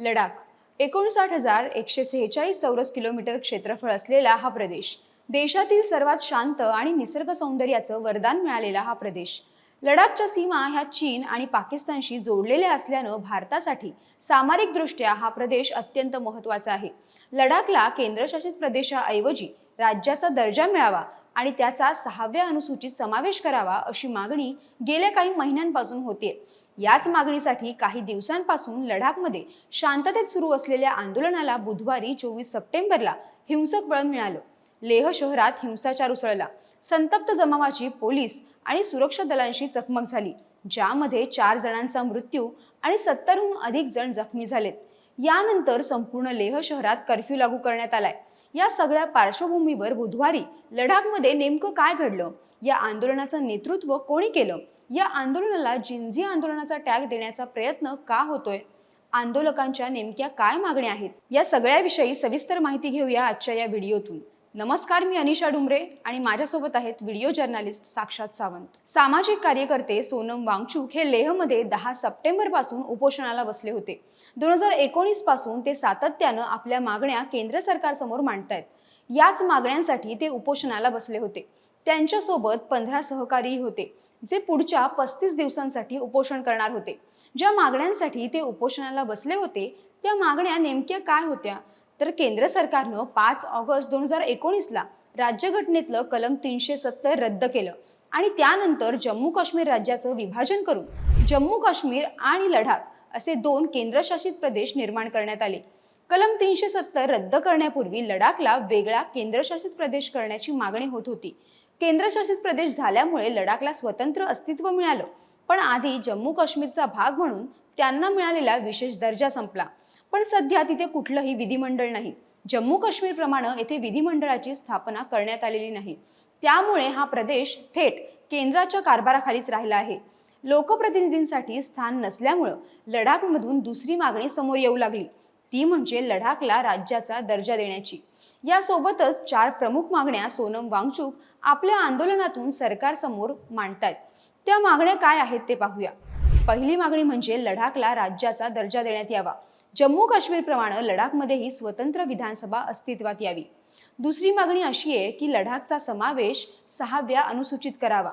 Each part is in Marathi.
लडाख. एकोणसाठ हजार एकशे सेहेचाळीस चौरस किलोमीटर क्षेत्रफळ असलेला हा प्रदेश देशातील सर्वात शांत आणि निसर्ग सौंदर्याचं वरदान मिळालेला हा प्रदेश. लडाखच्या सीमा ह्या चीन आणि पाकिस्तानशी जोडलेल्या असल्यानं भारतासाठी सामरिकदृष्ट्या हा प्रदेश अत्यंत महत्त्वाचा आहे. लडाखला केंद्रशासित प्रदेशाऐवजी राज्याचा दर्जा मिळावा आणि त्याचा सहाव्या अनुसूचीत समावेश करावा अशी मागणी गेल्या काही महिन्यांपासून होते. याच मागणीसाठी काही दिवसांपासून लडाखमध्ये शांततेत सुरू असलेल्या आंदोलनाला बुधवारी चोवीस सप्टेंबरला हिंसक वळण मिळालं. लेह शहरात हिंसाचार उसळला. संतप्त जमावाची पोलीस आणि सुरक्षा दलांशी चकमक झाली ज्यामध्ये चार जणांचा मृत्यू आणि सत्तरहून अधिक जण जखमी झालेत. यानंतर संपूर्ण लेह शहरात कर्फ्यू लागू करण्यात आलाय. या सगळ्या पार्श्वभूमीवर बुधवारी लडाखमध्ये नेमकं काय घडलं? या आंदोलनाचं नेतृत्व कोणी केलं? या आंदोलनाला जिंझी आंदोलनाचा टॅग देण्याचा प्रयत्न का होतोय? आंदोलकांच्या नेमक्या काय मागण्या आहेत? या सगळ्याविषयी सविस्तर माहिती घेऊया आजच्या या व्हिडिओतून. नमस्कार मी अनिशा डुमरे आणि माझ्यासोबत आहेत व्हिडिओ जर्नालिस्ट साक्षात सावंत. सामाजिक कार्यकर्ते सोनम वांगचूक हे लेहमध्ये दहा सप्टेंबरपासून उपोषणाला बसले होते. दोन हजार एकोणीसपासून ते सातत्यानं आपल्या मागण्या केंद्र सरकारसमोर मांडतायत. याच मागण्यांसाठी ते उपोषणाला बसले होते. त्यांच्यासोबत पंधरा सहकारीही होते जे पुढच्या पस्तीस दिवसांसाठी उपोषण करणार होते. ज्या मागण्यांसाठी ते उपोषणाला बसले होते त्या मागण्या नेमक्या काय होत्या? तर केंद्र सरकारनं पाच ऑगस्ट दोन हजार एकोणीसला राज्यघटनेतलं कलम तीनशे सत्तर रद्द केलं आणि त्यानंतर जम्मू काश्मीर राज्याचं विभाजन करून जम्मू काश्मीर आणि लडाख असे दोन केंद्रशासित प्रदेश निर्माण करण्यात आले. कलम तीनशे सत्तर रद्द करण्यापूर्वी लडाखला वेगळा केंद्रशासित प्रदेश करण्याची मागणी होत होती. केंद्रशासित प्रदेश झाल्यामुळे लडाखला स्वतंत्र अस्तित्व मिळालं. पण आधी जम्मू काश्मीरचा भाग म्हणून त्यांना मिळालेला विशेष दर्जा संपला. पण सध्या तिथे कुठलंही विधिमंडळ नाही. जम्मू काश्मीरप्रमाणे येथे विधिमंडळाची स्थापना करण्यात आलेली नाही. त्यामुळे हा प्रदेश थेट केंद्राच्या कारभाराखालीच राहिला आहे. लोकप्रतिनिधींसाठी स्थान नसल्यामुळं लडाखमधून दुसरी मागणी समोर येऊ लागली. ती म्हणजे लडाखला राज्याचा दर्जा देण्याची. यासोबतच चार प्रमुख मागण्या सोनम वांगचूक आपल्या आंदोलनातून सरकारसमोर मांडतायत. त्या मागण्या काय आहेत ते पाहूया. पहिली मागणी म्हणजे लडाखला राज्याचा दर्जा देण्यात यावा. जम्मू काश्मीरप्रमाणे लडाखमध्येही स्वतंत्र विधानसभा अस्तित्वात यावी. दुसरी मागणी अशी आहे की लडाखचा समावेश सहाव्या अनुसूचित करावा.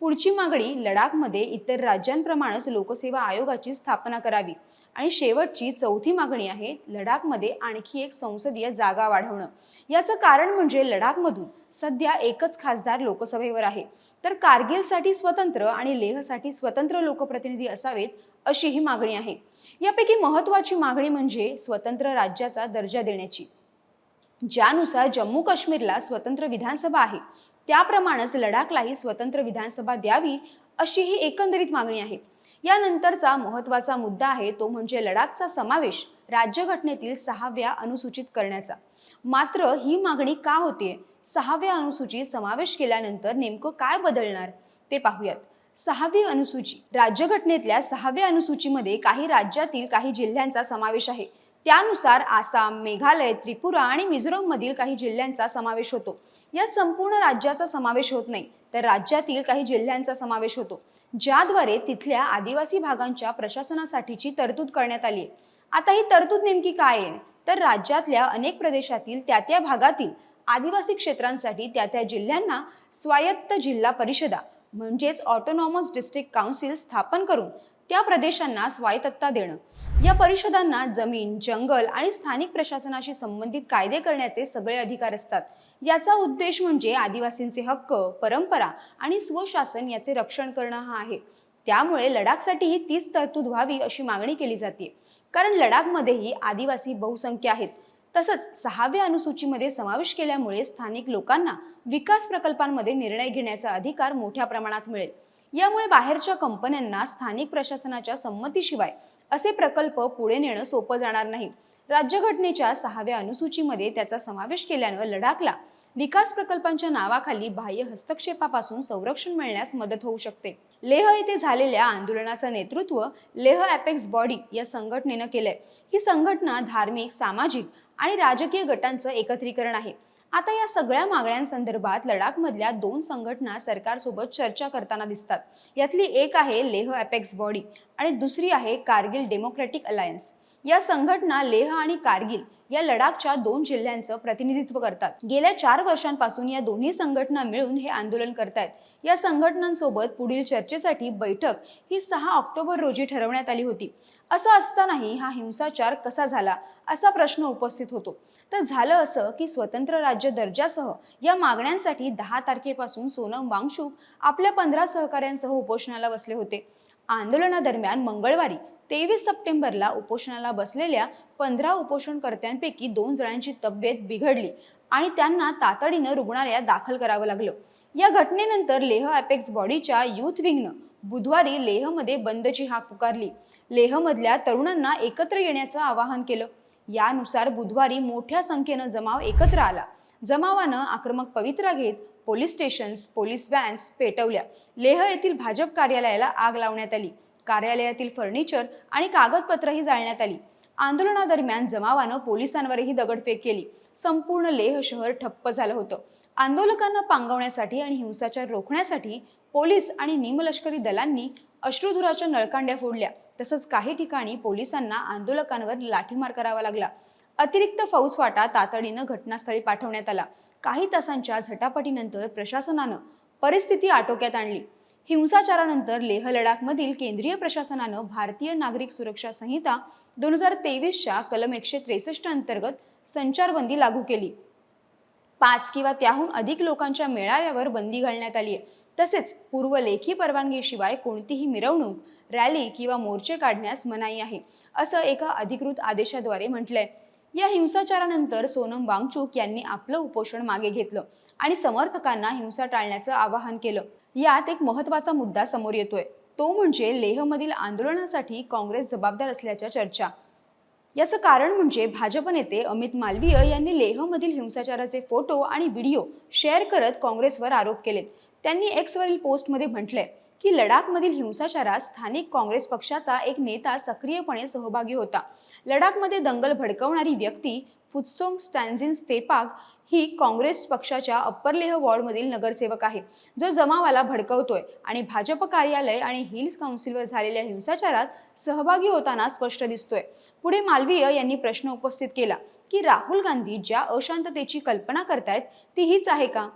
पुढची मागणी लडाखमध्ये इतर राज्यांप्रमाणेच लोकसेवा आयोगाची स्थापना करावी. आणि शेवटची चौथी मागणी आहे लडाखमध्ये आणखी एक संसदीय जागा वाढवणं. याचं कारण म्हणजे लडाखमधून सध्या एकच खासदार लोकसभेवर आहे. तर कारगिलसाठी स्वतंत्र आणि लेहसाठी स्वतंत्र लोकप्रतिनिधी असावेत अशी ही मागणी आहे. यापैकी महत्वाची मागणी म्हणजे स्वतंत्र राज्याचा दर्जा देण्याची. ज्यानुसार जम्मू काश्मीरला स्वतंत्र विधानसभा आहे त्याप्रमाणेच लडाखलाही स्वतंत्र विधानसभा द्यावी अशी ही एकंदरीत मागणी आहे. यानंतरचा महत्त्वाचा मुद्दा आहे तो म्हणजे लडाखचा समावेश राज्यघटनेतील सहाव्या अनुसूचित करण्याचा. मात्र ही मागणी का होतीये? सहाव्या अनुसूची समावेश केल्यानंतर नेमकं काय बदलणार ते पाहूयात. सहावी अनुसूची राज्यघटनेतल्या सहाव्या अनुसूचीमध्ये काही राज्यातील काही जिल्ह्यांचा समावेश आहे. त्यानुसार आसाम मेघालय त्रिपुरा आणि मिझोरममधील काही जिल्ह्यांचा समावेश होतो. यात संपूर्ण राज्याचा समावेश होत नाही तर राज्यातील काही जिल्ह्यांचा समावेश होतो ज्याद्वारे तिथल्या आदिवासी भागांच्या प्रशासनासाठीची तरतूद करण्यात आली आहे. आता ही तरतूद नेमकी काय आहे? तर राज्यातल्या अनेक प्रदेशातील त्या त्या भागातील आदिवासी क्षेत्रांसाठी त्या त्या जिल्ह्यांना स्वायत्त जिल्हा परिषदा म्हणजेच ऑटोनॉमस डिस्ट्रिक्ट काउन्सिल स्थापन करून त्या प्रदेशांना स्वायत्तता देणं. या परिषदांना जमीन जंगल आणि स्थानिक प्रशासनाशी संबंधित कायदे करण्याचे सगळे अधिकार असतात. याचा उद्देश म्हणजे आदिवासींचे हक्क परंपरा आणि स्वशासन याचे रक्षण करणं हा आहे. त्यामुळे लडाखसाठीही तीच तरतूद व्हावी अशी मागणी केली जाते. कारण लडाखमध्येही आदिवासी बहुसंख्य आहेत. तसंच सहाव्या अनुसूचीमध्ये समावेश केल्यामुळे स्थानिक लोकांना विकास प्रकल्पांमध्ये निर्णय घेण्याचा अधिकार मोठ्या प्रमाणात मिळेल. यामुळे बाहेरच्या कंपन्यांना स्थानिक प्रशासनाच्या संमतीशिवाय असे प्रकल्प पुढे नेणं सोपं जाणार नाही. राज्यघटनेच्या सहाव्या अनुसूचीमध्ये त्याचा समावेश केल्यानं लडाखला विकास प्रकल्पांच्या नावाखाली बाह्य हस्तक्षेपापासून संरक्षण मिळण्यास मदत होऊ शकते. लेह येथे झालेल्या आंदोलनाचं नेतृत्व लेह अपेक्स बॉडी या संघटनेनं केलंय. ही संघटना धार्मिक सामाजिक आणि राजकीय गटांचं एकत्रीकरण आहे. आता या सगळ्या मागण्यांसंदर्भात लडाखमधल्या दोन संघटना सरकारसोबत चर्चा करताना दिसतात. यातली एक आहे लेह अपेक्स बॉडी आणि दुसरी आहे कारगिल डेमोक्रॅटिक अलायन्स. या संघटना लेह आणि कारगिल या लडाखच्या दोन जिल्ह्यांचं प्रतिनिधित्व करतात. गेल्या चार वर्षांपासून या दोन्ही संघटना मिळून हे आंदोलन करतायत. या संघटनांसोबत पुढील चर्चेसाठी बैठक ही सहा ऑक्टोबर रोजी ठरवण्यात आली होती. असं असतानाही हा हिंसाचार कसा झाला असा प्रश्न उपस्थित होतो. तर झालं असं की स्वतंत्र राज्य दर्जासह या मागण्यांसाठी दहा तारखेपासून सोनम वांगशुक आपल्या पंधरा सहकाऱ्यांसह उपोषणाला बसले होते. आंदोलनादरम्यान मंगळवारी तेवीस सप्टेंबरला उपोषणाला बसलेल्या पंधरा उपोषणकर्त्यांपैकी दोन जणांची तब्येत बिघडली आणि त्यांना तातडीनं रुग्णालयात दाखल करावं लागलं. या घटनेनंतर लेह अपेक्स बॉडीच्या युथ विंगनं बुधवारी लेहमध्ये बंदची हाक पुकारली. लेहमधल्या तरुणांना एकत्र येण्याचं आवाहन केलं. यानुसार बुधवारी मोठ्या संख्येनं जमाव एकत्र आला. जमावानं आक्रमक पवित्रा घेत पोलीस स्टेशन्स पोलीस व्हॅन्स पेटवल्या. लेह येथील भाजप कार्यालयाला आग लावण्यात आली. कार्यालयातील फर्निचर आणि कागदपत्रही जाळण्यात आली. आंदोलनादरम्यान जमावानं पोलिसांवरही दगडफेक केली. संपूर्ण लेह शहर ठप्प झालं होतं. आंदोलकांना पांगवण्यासाठी आणि हिंसाचार रोखण्यासाठी पोलीस आणि निमलष्करी दलांनी अश्रुधुराच्या नळकांड्या फोडल्या. तसंच काही ठिकाणी पोलिसांना आंदोलकांवर लाठीमार करावा लागला. अतिरिक्त फौजफाटा तातडीनं घटनास्थळी पाठवण्यात आला. काही तासांच्या झटापटीनंतर प्रशासनानं परिस्थिती आटोक्यात आणली. हिंसाचारानंतर लेह लडाखमधील केंद्रीय प्रशासनानं भारतीय नागरिक सुरक्षा संहिता दोन हजार तेवीसच्या कलम एकशे त्रेसष्ट अंतर्गत संचारबंदी लागू केली. पाच किंवा त्याहून अधिक लोकांच्या मेळाव्यावर बंदी घालण्यात आली आहे. तसेच पूर्व लेखी परवानगीशिवाय कोणतीही मिरवणूक रॅली किंवा मोर्चे काढण्यास मनाई आहे असं एका अधिकृत आदेशाद्वारे म्हटलंय. या हिंसाचारानंतर सोनम वांगचूक यांनी आपलं उपोषण मागे घेतलं आणि समर्थकांना हिंसा टाळण्याचं आवाहन केलं. यात एक महत्त्वाचा मुद्दा समोर येतोय. तो म्हणजे लेहमधील आंदोलनासाठी काँग्रेस जबाबदार असल्याच्या चर्चा. याचं कारण म्हणजे भाजप नेते अमित मालवीय यांनी लेहमधील हिंसाचाराचे फोटो आणि व्हिडिओ शेअर करत काँग्रेसवर आरोप केलेत. त्यांनी एक्सवरील पोस्टमध्ये म्हटलंय की लडाखमधील हिंसाचारात स्थानिक काँग्रेस पक्षाचा एक नेता सक्रियपणे सहभागी होता. लडाखमध्ये दंगल भडकवणारी व्यक्ती फुत्सोंग स्टॅन्झिन स्तेपाक ही काँग्रेस पक्षाच्या अप्पर लेह वॉर्डमधील नगरसेवक आहे. जो जमावाला भडकवतोय आणि भाजप कार्यालय आणि हिल्स काउन्सिलवर झालेल्या हिंसाचारात सहभागी होताना स्पष्ट दिसतोय. पुढे मालवीय यांनी प्रश्न उपस्थित केला की राहुल गांधी ज्या अशांततेची कल्पना करतायत ती हीच आहे का?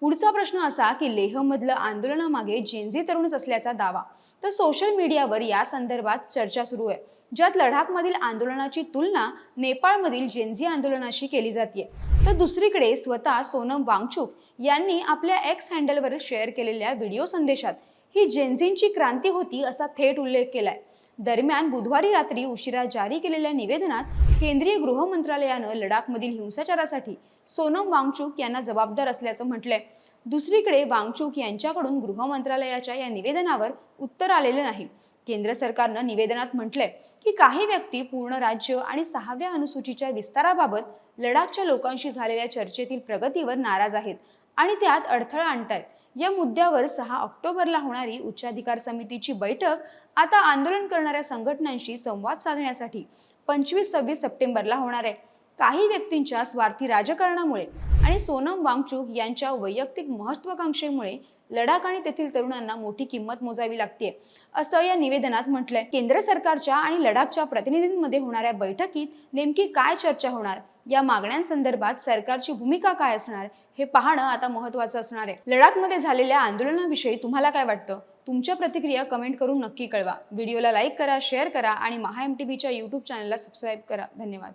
पुढचा प्रश्न असा की लेहमधलं आंदोलनामागे जेनझी तरुणच असल्याचा दावा. तर सोशल मीडियावर या संदर्भात चर्चा सुरू आहे. ज्यात लडाखमधील आंदोलनाची तुलना नेपाळमधील जेनझी आंदोलनाशी केली जाते तर दुसरीकडे स्वतः सोनम वांगचूक यांनी आपल्या एक्स हँडलवर शेअर केलेल्या व्हिडिओ संदेशात ही जेनझींची क्रांती होती असा थेट उल्लेख केलाय. दरम्यान बुधवारी रात्री उशिरा जारी केलेल्या निवेदनात केंद्रीय गृह मंत्रालयानं लडाखमधील हिंसाचारासाठी सोनम वांगचूक यांना जबाबदार असल्याचं म्हटलंय. दुसरीकडे वांगचूक यांच्याकडून गृह मंत्रालयाच्या या निवेदनावर उत्तर आलेलं नाही. केंद्र सरकारनं निवेदनात म्हटलंय की काही व्यक्ती पूर्ण राज्य आणि सहाव्या अनुसूचीच्या विस्ताराबाबत लडाखच्या लोकांशी झालेल्या चर्चेतील प्रगतीवर नाराज आहेत आणि त्यात अडथळा आणतायत. या मुद्द्यावर सहा ऑक्टोबरला होणारी उच्चाधिकार समितीची बैठक आता आंदोलन करणाऱ्या संघटनांशी संवाद साधण्यासाठी पंचवीस सव्वीस सप्टेंबरला होणार आहे. काही व्यक्तींच्या स्वार्थी राजकारणामुळे आणि सोनम वांगचूक यांच्या वैयक्तिक महत्वाकांक्षेमुळे लडाख आणि तेथील तरुणांना मोठी किंमत मोजावी लागते असं या निवेदनात म्हटलंय. केंद्र सरकारच्या आणि लडाखच्या प्रतिनिधींमध्ये होणाऱ्या बैठकीत नेमकी काय चर्चा होणार? या मागण्यांसंदर्भात सरकारची भूमिका काय असणार? हे पाहणं आता महत्वाचं असणार आहे. लडाखमध्ये झालेल्या आंदोलनाविषयी तुम्हाला काय वाटतं? तुमच्या प्रतिक्रिया कमेंट करून नक्की कळवा. व्हिडिओला लाईक करा शेअर करा आणि महा एम टी बीच्या यूट्यूब चॅनलला सबस्क्राईब करा. धन्यवाद.